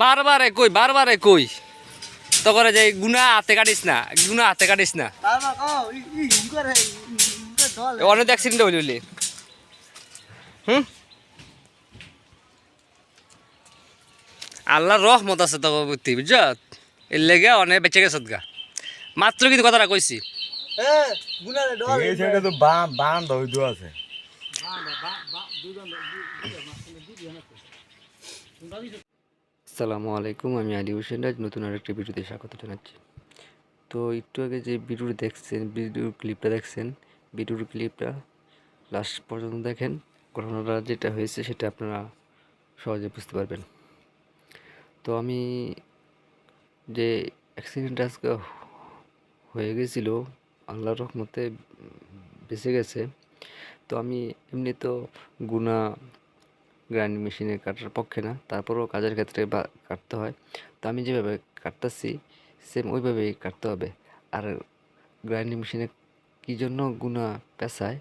বারবারে কই বারবারে কই? তো করে যে গুনা হাতে কাটিস না গুনা হাতে কাটিস না। অনেক অ্যাক্সিডেন্ট হইলি বলি হুম? আল্লাহর রহমত আছে তো বুঝতি বুঝছ? এর লেগে অনেক বেঁচে গেছত গা। মাত্র কিন্তু কথাটা কইছি। এ গুনারে দল এই সাইডে তো বান বান ধৈর্য আছে। আসসালামু আলাইকুম, আমি আলী হোসেন রাজ, নতুন আরেকটি ভিডিওতে স্বাগত জানাচ্ছি। তো একটু আগে যে ভিডিওটি দেখছেন, ভিডিওর ক্লিপটা দেখছেন, ভিডিওর ক্লিপটা লাস্ট পর্যন্ত দেখেন, ঘটনাটা যেটা হয়েছে সেটা আপনারা সহজে বুঝতে পারবেন। তো আমি যে অ্যাক্সিডেন্ট আজকে হয়ে গেছিল, আল্লাহর রহমতে বেঁচে গেছে। তো আমি এমনি তো গুণা গ্রাইন্ডিং মেশিনে কাটার পক্ষে না, তারপরেও কাজের ক্ষেত্রে বা কাটতে হয়। তো আমি যেভাবে কাটতেছি সেম ওইভাবেই কাটতে হবে। আর গ্রাইন্ডিং মেশিনে কী জন্য গুণা পেঁচায়,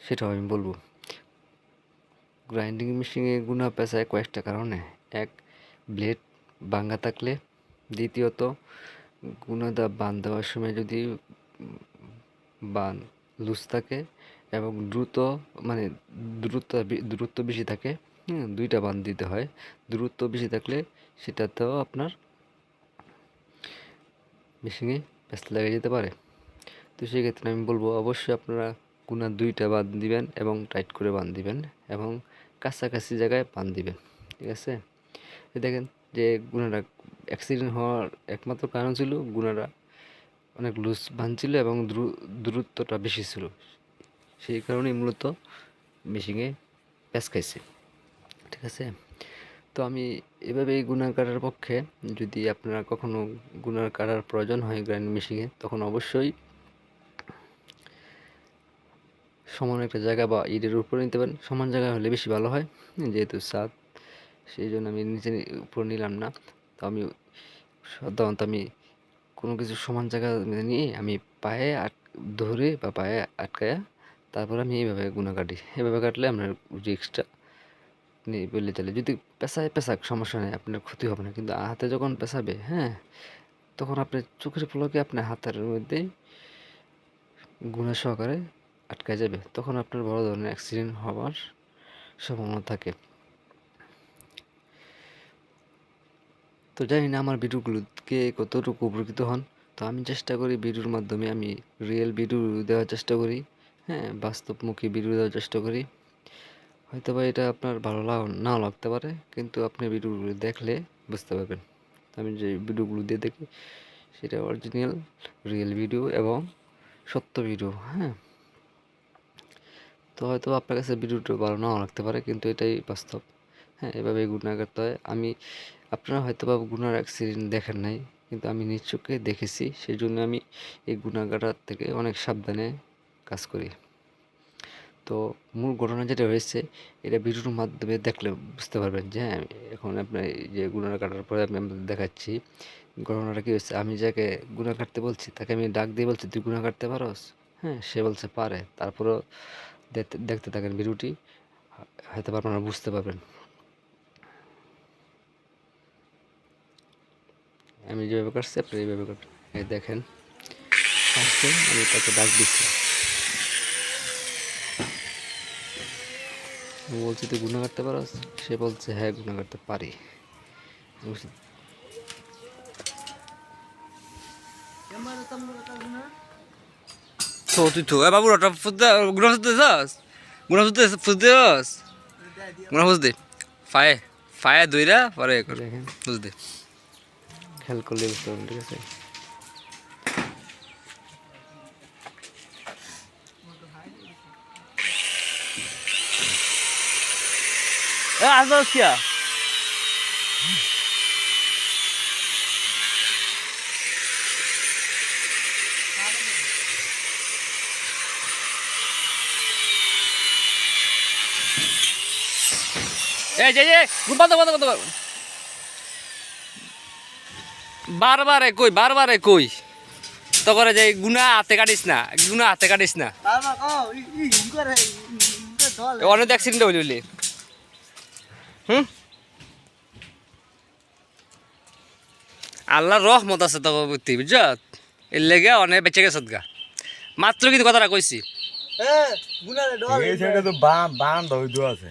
সেটাও আমি বলব। গ্রাইন্ডিং মেশিনে গুণা পেঁচায় কয়েকটা কারণে। এক ব্লেড ভাঙ্গা থাকলে। দ্বিতীয়ত গুণাদা বান দেওয়ার সময় যদি বান লুজ থাকে এবং দ্রুত মানে দ্রুত দূরত্ব বেশি থাকে, হুম, দুইটা বান দিতে হয়। দূরত্ব বেশি থাকলে সেটাতেও আপনার মেশিনে ব্যস্ত লেগে যেতে পারে। তো সেক্ষেত্রে আমি বলব, অবশ্যই আপনারা গুণা দুইটা বান দিবেন এবং টাইট করে বান দিবেন এবং কাছাকাছি জায়গায় বান দিবেন, ঠিক আছে? দেখেন যে গুণাটা অ্যাক্সিডেন্ট হওয়ার একমাত্র কারণ ছিল গুণাটা অনেক লুজ বান ছিল এবং দ্রু- দূরত্বটা বেশি ছিল। সেই কারণেই মূলত মেশিনে প্যাঁচ খাইছে। ঠিক আছে? তো আমি এভাবেই গুনার কাটার পক্ষে যদি আপনারা কখনো গুনার কাটার প্রয়োজন হয় গ্রাইন্ড মেশিনে তখন অবশ্যই সমান একটা জায়গা বা ইটের উপরে নিতে পারেন। সমান জায়গা হলে বেশি ভালো হয়, যেহেতু সাত সেই জন্য আমি নিচে উপর নিলাম না। তো আমি সাধারণত আমি কোনো কিছু সমান জায়গা নিয়ে আমি পায়ে আট ধরে বা পায়ে আটকায়া তারপর আমি এইভাবে গুণা কাটি। এভাবে কাটলে আপনার রিক্সটা নেই বললে চলে। যদি পেশায় পেশাক, সমস্যা নেই, আপনার ক্ষতি হবে না। কিন্তু হাতে যখন পেশাবে হ্যাঁ তখন আপনার চোখের পলকে আপনার হাতের মধ্যে গুণা সহকারে আটকায় যাবে। তখন আপনার বড় ধরনের অ্যাক্সিডেন্ট হওয়ার সম্ভাবনা থাকে। তো জানি না আমার ভিডিওগুলোকে কতটুকু উপকৃত হন। তো আমি চেষ্টা করি ভিডিওর মাধ্যমে আমি রিয়েল ভিডিও দেওয়ার চেষ্টা করি। হ্যাঁ বাস্তবমুখী দেওয়ার চেষ্টা করি। হয়তো বা এটা আপনার ভালো নাও লাগতে পারে, কিন্তু আপনি ভিডিওগুলো দেখলে বুঝতে পারবেন। আমি যে ভিডিওগুলো দিয়ে দেখি সেটা অরিজিনাল রিয়েল ভিডিও এবং সত্য ভিডিও হ্যাঁ। তো হয়তো আপনার কাছে ভিডিওটা ভালো নাও লাগতে পারে, কিন্তু এটাই বাস্তব হ্যাঁ এভাবে গুণা করতে হয়। আমি, আপনারা হয়তো বা গুনার অ্যাক্সিডেন্ট দেখেন নাই, কিন্তু আমি নিজ চোখে দেখেছি সেই জন্য আমি এই গুণাগাটার থেকে অনেক সাবধানে কাজ করি। তো মূল ঘটনা যেটা হয়েছে, এটা ভিডিওর মাধ্যমে দেখলে বুঝতে পারবেন যে হ্যাঁ এখন আপনার যে গুণা কাটার পরে আমি আপনাদের দেখাচ্ছি, ঘটনাটা কী হয়েছে? আমি যাকে গুণা কাটতে বলছি, তাকে আমি ডাক দিয়ে বলছি, তুই গুণা কাটতে পারোস? হ্যাঁ সে বলছে, পারে। তারপরেও দেখতে দেখতে থাকেন ভিডিওটি, হয়তো আপনারা বুঝতে পারবেন। আমি যেভাবে কাটছি, আপনি এইভাবে কাটবেন। এই দেখেন আমি তাকে ডাক দিচ্ছি। আমি বলছি তুই গুণা কাটতে পারস? সে বলছে হ্যাঁ গুণা কাটতে পারি। তা তুই তো বাবু ওটা ফুটতে গুণা ফুটতে যাস গুণা ফুটতে ফুটতে যাস দেয় দিও গুণা ফুটতে ফায়ে ফায়ে দইরা পরে করে বুঝতে খেয়াল করলে বুঝতে পারবেন ঠিক আছে? এ এই যে বন্ধ বন্ধ বন্ধ। বারবারে কই বারবারে কই তো করে যে গুনা হাতে কাটিস না গুনা হাতে কাটিস না অনেক অ্যাক্সিডেন্ট হইলি হুম আল্লাহর রহমত আছে তো বুঝতে বুঝছ এর লেগে অনেক বেঁচে গেছত গা মাত্র কিন্তু কথাটা কইছি এ গুনারে ডল এই সাইডে তো বান বান দই দু আছে